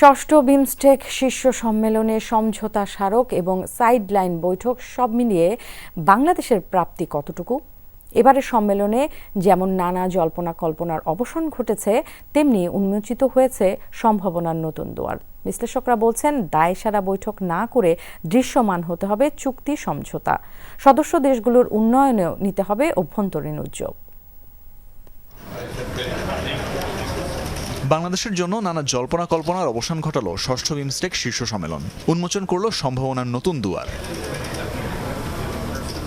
ষষ্ঠ বিমস্টেক শীর্ষ সম্মেলনে সমঝোতা স্মারক এবং সাইডলাইন বৈঠক সব মিলিয়ে বাংলাদেশের প্রাপ্তি কতটুকু? এবারের সম্মেলনে যেমন নানা জল্পনা কল্পনার অবসান ঘটেছে, তেমনি উন্মোচিত হয়েছে সম্ভাবনার নতুন দুয়ার। বিশ্লেষকরা বলছেন, দায়সারা বৈঠক না করে দৃশ্যমান হতে হবে চুক্তি সমঝোতা। সদস্য দেশগুলোর উন্নয়নেও নিতে হবে অভ্যন্তরীণ উদ্যোগ। বাংলাদেশের জন্য নানা জল্পনা কল্পনার অবসান ঘটালো ষষ্ঠ বিমস্টেক শীর্ষ সম্মেলন। উন্মোচন করল সম্ভাবনার নতুন দুয়ার।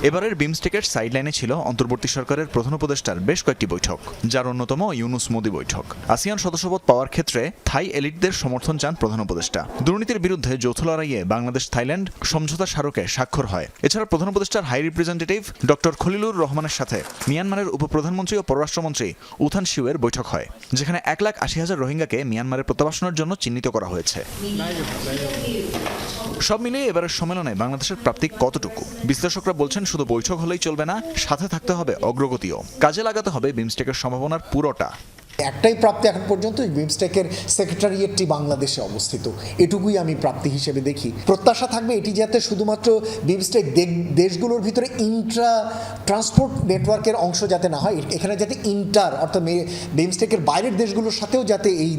এবারের বিমস্টেকের সাইডলাইনে ছিল অন্তর্বর্তী সরকারের প্রধান উপদেষ্টার বেশ কয়েকটি বৈঠক, যার অন্যতম ইউনুস মোদি বৈঠক। আসিয়ান সদস্যপদ পাওয়ার ক্ষেত্রে থাই এলিটদের সমর্থন চান প্রধান উপদেষ্টা। দুর্নীতির বিরুদ্ধে যৌথ লড়াইয়ে বাংলাদেশ, থাইল্যান্ড সমঝোতা স্মারকে স্বাক্ষর হয়। এছাড়া প্রধান উপদেষ্টার হাই রিপ্রেজেন্টেটিভ ডক্টর খলিলুর রহমানের সাথে মিয়ানমারের উপপ্রধানমন্ত্রী ও পররাষ্ট্রমন্ত্রী উথান শিউয়ের বৈঠক হয়, যেখানে এক লাখ আশি হাজার রোহিঙ্গাকে মিয়ানমারে প্রত্যাবাসনের জন্য চিহ্নিত করা হয়েছে। সব মিলিয়ে এবারের সম্মেলনে বাংলাদেশের প্রাপ্তি কতটুকু? বিশ্লেষকরা বলছেন শুধু বৈঠক হলেই চলবে না, সাথে থাকতে হবে অগ্রগতিও। কাজে লাগাতে হবে বিমস্টেকের সম্ভাবনার পুরোটা। একটাই প্রাপ্তি এখন পর্যন্ত বিমস্টেকের সেক্রেটারিয়েটটি বাংলাদেশে অবস্থিত। এটুকুই আমি প্রাপ্তি হিসেবে দেখি। প্রত্যাশা থাকবে এটি যাতে শুধুমাত্র বিমস্টেক দেশগুলোর ভিতরে ইন্ট্রা ট্রান্সপোর্ট নেটওয়ার্কের অংশ যাতে না হয়, এখানে যাতে ইন্টার অর্থাৎ বিমস্টেকের বাইরের দেশগুলোর সাথেও যাতে এই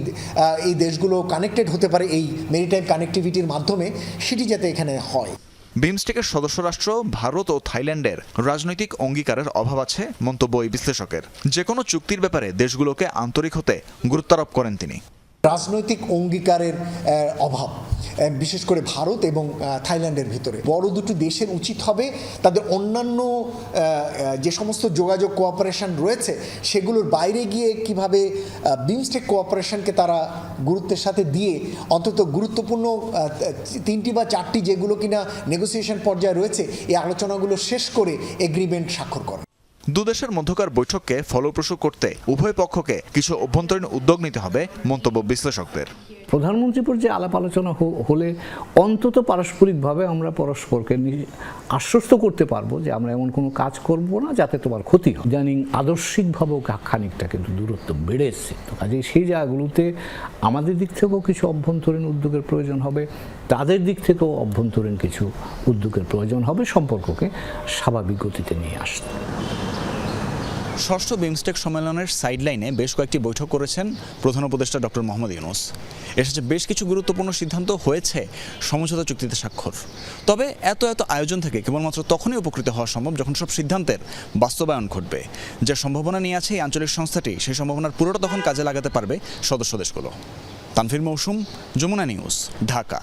এই দেশগুলো কানেক্টেড হতে পারে, এই মেরিটাইম কানেক্টিভিটির মাধ্যমে, সেটি যাতে এখানে হয়। বিমস্টেকের সদস্য রাষ্ট্র ভারত ও থাইল্যান্ডের রাজনৈতিক অঙ্গীকারের অভাব আছে মন্তব্য এই বিশ্লেষকের। যে কোনো চুক্তির ব্যাপারে দেশগুলোকে আন্তরিক হতে গুরুত্বারোপ করেন তিনি। রাজনৈতিক অঙ্গীকারের অভাব। বিশেষ করে ভারত এবং থাইল্যান্ডের ভিতরে। বড় দুটি দেশের উচিত হবে তাদের অন্যান্য যে সমস্ত যোগাযোগ কোঅপারেশন রয়েছে, সেগুলোর বাইরে গিয়ে কীভাবে বিমস্টেক কোঅপারেশনকে তারা গুরুত্বের সাথে দিয়ে অন্তত গুরুত্বপূর্ণ তিনটি বা চারটি যেগুলো কিনা নেগোসিয়েশন পর্যায়ে রয়েছে, এই আলোচনাগুলো শেষ করে এগ্রিমেন্ট স্বাক্ষর করে দুদেশের মধ্যকার বৈঠককে ফলপ্রসূ করতে উভয় পক্ষকে কিছু অভ্যন্তরীণ উদ্যোগ নিতে হবে মন্তব্য বিশ্লেষকদের। প্রধানমন্ত্রী পর্যায়ে আলাপ আলোচনা হলে অন্তত পারস্পরিকভাবে আমরা পরস্পরকে আশ্বস্ত করতে পারব যে আমরা এমন কোনো কাজ করব না যাতে তোমার ক্ষতি হয়। জানি আদর্শিকভাবেও খানিকটা কিন্তু দূরত্ব বেড়ে এসছে। তো কাজেই সেই জায়গাগুলোতে আমাদের দিক থেকেও কিছু অভ্যন্তরীণ উদ্যোগের প্রয়োজন হবে, তাদের দিক থেকেও অভ্যন্তরীণ কিছু উদ্যোগের প্রয়োজন হবে, সম্পর্ককে স্বাভাবিক গতিতে নিয়ে আসতে। ষষ্ঠ বিমস্টেক সম্মেলনের সাইডলাইনে বেশ কয়েকটি বৈঠক করেছেন প্রধান উপদেষ্টা ডক্টর মোহাম্মদ ইউনুস। এসেছে বেশ কিছু গুরুত্বপূর্ণ সিদ্ধান্ত হয়েছে সমঝোতা চুক্তিতে স্বাক্ষর। তবে এত এত আয়োজন থেকে কেবলমাত্র তখনই উপকৃত হওয়া সম্ভব যখন সব সিদ্ধান্তের বাস্তবায়ন ঘটবে। যে সম্ভাবনা নিয়ে আছে এই আঞ্চলিক সংস্থাটি, সেই সম্ভাবনার পুরোটা তখন কাজে লাগাতে পারবে সদস্য দেশগুলো। তানফির মৌসুম, যমুনা নিউজ, ঢাকা।